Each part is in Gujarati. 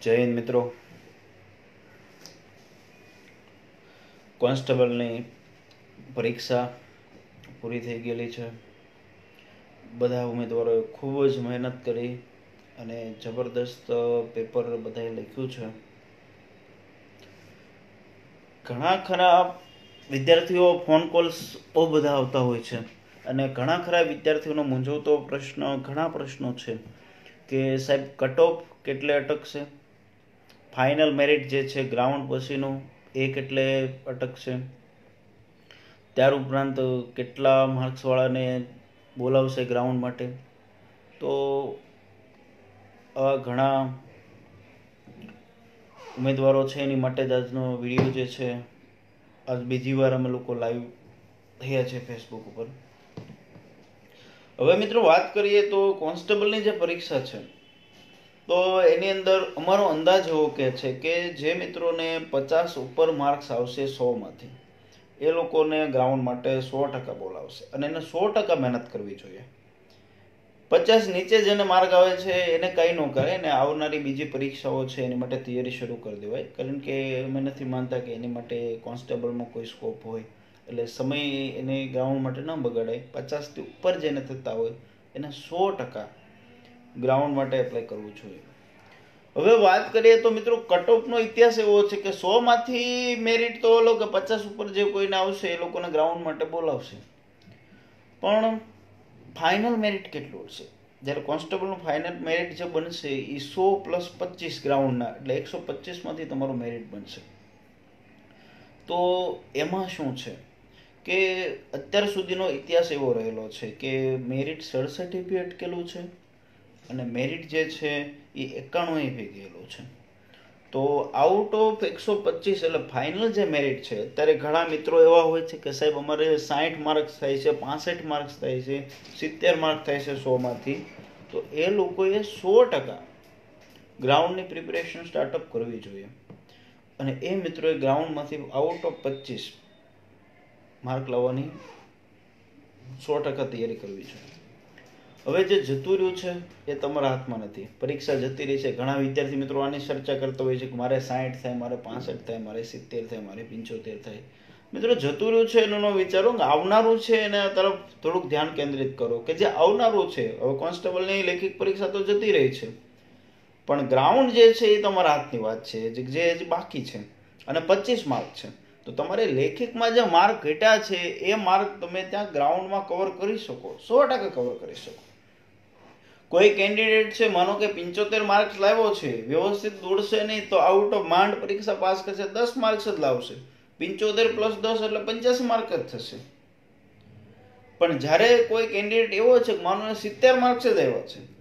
જય મિત્રો. કોન્સ્ટેબલની પરીક્ષા પૂરી થઈ ગયેલી છે. બધા ઉમેદવારોએ ખૂબ જ મહેનત કરી અને જબરદસ્ત પેપર બધાએ લખ્યું છે. ઘણા ખરા વિદ્યાર્થીઓ ફોન કોલ્સ બહુ બધા આવતા હોય છે અને ઘણા ખરા વિદ્યાર્થીઓનો મૂંઝવતો પ્રશ્ન, ઘણા પ્રશ્નો છે કે સાહેબ કટ ઓફ કેટલે અટકશે? ફાઇનલ મેરિટ જે છે ગ્રાઉન્ડ પછીનું, એ કેટલે અટકશે ત્યાર ઉપરાંત કેટલા માર્ક્સવાળાને બોલાવશે ગ્રાઉન્ડ માટે? તો આવા ઘણા ઉમેદવારો છે, એની માટે જ આજનો વીડિયો જે છે, આજ બીજી વાર અમે લોકો લાઈવ થયા છે ફેસબુક ઉપર. હવે મિત્રો વાત કરીએ તો કોન્સ્ટેબલની જે પરીક્ષા છે તો એની અંદર અમારો અંદાજ એવો કે છે કે જે મિત્રોને પચાસ ઉપર માર્ક્સ આવશે સોમાંથી એ લોકોને ગ્રાઉન્ડ માટે સો ટકા બોલાવશે અને એને સો ટકા મહેનત કરવી જોઈએ. પચાસ નીચે જેને માર્ક આવે છે, એને કંઈ ન કરે અને આવનારી બીજી પરીક્ષાઓ છે, એની માટે તૈયારી શરૂ કરી દેવાય. કારણ કે અમે નથી માનતા કે એની માટે કોન્સ્ટેબલમાં કોઈ સ્કોપ હોય, એટલે સમય એને ગ્રાઉન્ડ માટે ન બગાડાય. પચાસથી ઉપર જેને થતા હોય, એને સો ટકા ગ્રાઉન્ડ માટે એપ્લાય કરવું જોઈએ. હવે વાત કરીએ તો મિત્રો કટઓફનો ઇતિહાસ એવો છે કે સોમાંથી મેરિટ તો ઓલો કે પચાસ ઉપર જે કોઈને આવશે એ લોકોને ગ્રાઉન્ડ માટે બોલાવશે. પણ ફાઇનલ મેરિટ કેટલું હશે? જ્યારે કોન્સ્ટેબલનું ફાઇનલ મેરિટ જે બનશે એ સો પ્લસ પચીસ ગ્રાઉન્ડના એટલે એકસો પચીસમાંથી તમારું મેરિટ બનશે. તો એમાં શું છે? કે અત્યાર સુધીનો ઇતિહાસ એવો રહેલો છે કે મેરિટ સડસઠી અટકેલું છે. અને મેરિટ જે છે, એ એકાણું ભી ગયેલું છે. તો આઉટ ઓફ એકસો પચીસ, એટલે ફાઇનલ જે મેરિટ છે, અત્યારે ઘણા મિત્રો એવા હોય છે કે સાહેબ, અમારે સાઠ માર્ક્સ થાય છે, પાસઠ માર્ક્સ થાય છે, સિત્તેર માર્ક થાય છે સોમાંથી. તો એ લોકોએ સો ટકા ગ્રાઉન્ડની પ્રિપેરેશન સ્ટાર્ટઅપ કરવી જોઈએ. અને એ મિત્રોએ ગ્રાઉન્ડમાંથી આઉટ ઓફ પચીસ માર્ક લાવવાની સો ટકા તૈયારી કરવી જોઈએ. હવે જે જતું રહ્યું છે, એ તમારા હાથમાં નથી. પરીક્ષા જતી રહી છે. ઘણા વિદ્યાર્થી મિત્રો આની ચર્ચા કરતા હોય છે કે મારે સાઠ થાય, મારે પાસઠ થાય, મારે સિત્તેર થાય, મારે પંચોતેર થાય. મિત્રો જતું રહ્યું છે એનું ન વિચારો કે આવનારું છે એના તરફ થોડુંક ધ્યાન કેન્દ્રિત કરો કે જે આવનારું છે, હવે કોન્સ્ટેબલની લેખિત પરીક્ષા તો જતી રહી છે. પણ ગ્રાઉન્ડ જે છે એ તમારા હાથની વાત છે, જે બાકી છે. અને પચીસ માર્ક છે. તો તમારે લેખિકમાં જે માર્ક ઘટ્યા છે, એ માર્ક તમે ત્યાં ગ્રાઉન્ડમાં કવર કરી શકો. સો ટકા કવર કરી શકો. કોઈ કેન્ડિડેટ છે, માનો કે પંચોતેર માર્ક્સ લાવ્યો છે, વ્યવસ્થિત દોડશે નહીં તો આઉટ ઓફ માંડ પરીક્ષા પાસ કરશે, દસ માર્ક્સ જ લાવશે. પંચોતેર પ્લસ દસ એટલે પંચ્યાસી માર્ક જ થશે. પણ જ્યારે કોઈ કેન્ડિડેટ એવો છે, માનો સિત્તેર માર્ક્સ જ આવ્યો છે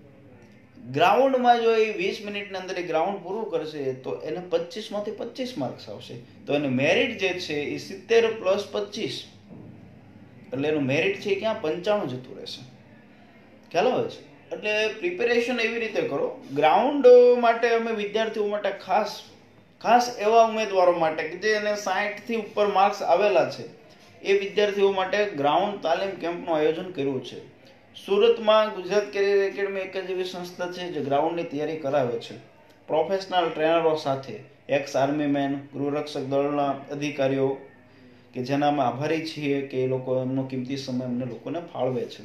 ગ્રાઉન્ડમાં જો એ વીસ મિનિટની અંદર એ ગ્રાઉન્ડ પૂરું કરશે, તો એને પચીસમાંથી પચીસ માર્ક્સ આવશે. તો એનું મેરિટ જે છે, એ સિત્તેર પ્લસ પચીસ. એટલે એનું મેરિટ છે ક્યાં? પંચાણું જતું રહેશે. ખ્યાલ આવે છે? એટલે પ્રિપેરેશન એવી રીતે કરો. ગ્રાઉન્ડ માટે અમે વિદ્યાર્થીઓ માટે ખાસ ખાસ એવા ઉમેદવારો માટે કે જે એને સાઠથી ઉપર માર્ક્સ આવેલા છે, એ વિદ્યાર્થીઓ માટે ગ્રાઉન્ડ તાલીમ કેમ્પનું આયોજન કર્યું છે. સુરતમાં ગુજરાત કેરિયર એકેડમી એક જ એવી સંસ્થા છે જે ગ્રાઉન્ડની તૈયારી કરાવે છે. પ્રોફેશનલ ટ્રેનરો સાથે એક્સ આર્મી મેન ગૃહરક્ષક દળના અધિકારીઓ, કે જેના અમે આભારી છીએ કે એ લોકો એમનો કિંમતી સમય અમને લોકોને ફાળવે છે.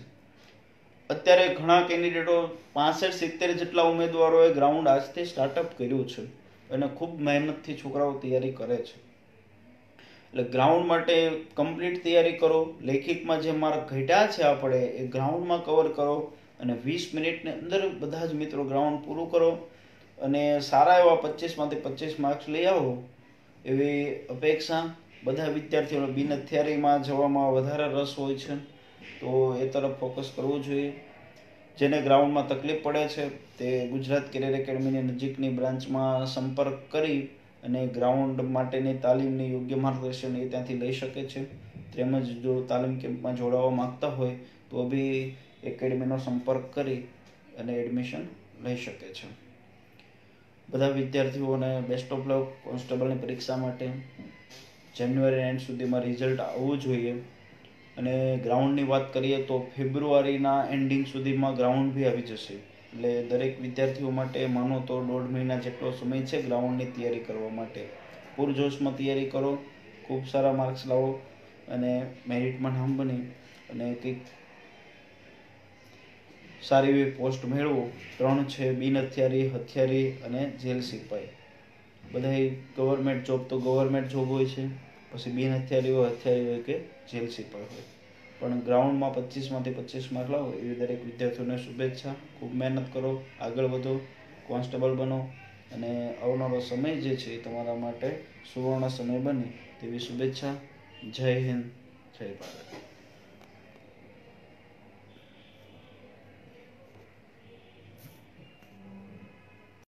અત્યારે ઘણા કેન્ડિડેટો પાસઠ, સિત્તેર જેટલા ઉમેદવારોએ ગ્રાઉન્ડ આજથી સ્ટાર્ટઅપ કર્યું છે અને ખૂબ મહેનતથી છોકરાઓ તૈયારી કરે છે. એટલે ગ્રાઉન્ડ માટે કમ્પ્લીટ તૈયારી કરો, લેખિતમાં જે માર્ક ઘટ્યા છે આપણે એ ગ્રાઉન્ડમાં કવર કરો અને વીસ મિનિટની અંદર બધા જ મિત્રો ગ્રાઉન્ડ પૂરું કરો અને સારા એવા પચીસમાંથી પચીસ માર્ક્સ લઈ આવો એવી અપેક્ષા. બધા વિદ્યાર્થીઓને બિન થિયરીમાં જવામાં વધારે રસ હોય છે, તો એ તરફ ફોકસ કરવું જોઈએ. જેને ગ્રાઉન્ડમાં તકલીફ પડે છે, તે ગુજરાત કેરિયર એકેડમીની નજીકની બ્રાન્ચમાં સંપર્ક કરી અને ગ્રાઉન્ડ માટેની તાલીમની યોગ્ય માર્ગદર્શન એ ત્યાંથી લઈ શકે છે. તેમજ જો તાલીમ કેમ્પમાં જોડાવા માગતા હોય, તો બી એકેડમીનો સંપર્ક કરી અને એડમિશન લઈ શકે છે. બધા વિદ્યાર્થીઓને બેસ્ટ ઓફ લક કોન્સ્ટેબલની પરીક્ષા માટે જાન્યુઆરી એન્ડ સુધીમાં રિઝલ્ટ આવવું જોઈએ. અને ગ્રાઉન્ડની વાત કરીએ તો ફેબ્રુઆરીના એન્ડિંગ સુધીમાં ગ્રાઉન્ડ બી આવી જશે. એટલે દરેક વિદ્યાર્થીઓ માટે માનો તો દોઢ મહિના જેટલો સમય છે ગ્રાઉન્ડની તૈયારી કરવા માટે. પૂરજોશમાં તૈયારી કરો, ખૂબ સારા માર્ક્સ લાવો અને મેરિટમાં નામ બની અને કંઈક સારી એવી પોસ્ટ મેળવો. ત્રણ છે બિન હથિયારી હથિયારી અને જેલ સિપાઈ. બધાય ગવર્મેન્ટ જોબ તો ગવર્મેન્ટ જોબ હોય છે. પછી બિન હથિયારી હોય હથિયારી હોય કે જેલ પર હોય. પણ ગ્રાઉન્ડમાં પચીસમાંથી પચીસ માર્ક લાવો, એવી દરેક વિદ્યાર્થીઓને શુભેચ્છા. ખૂબ મહેનત કરો, આગળ વધો, કોન્સ્ટેબલ બનો અને આવનારો સમય જે છે એ તમારા માટે સુવર્ણ સમય બને તેવી શુભેચ્છા. જય હિન્દ, જય ભારત.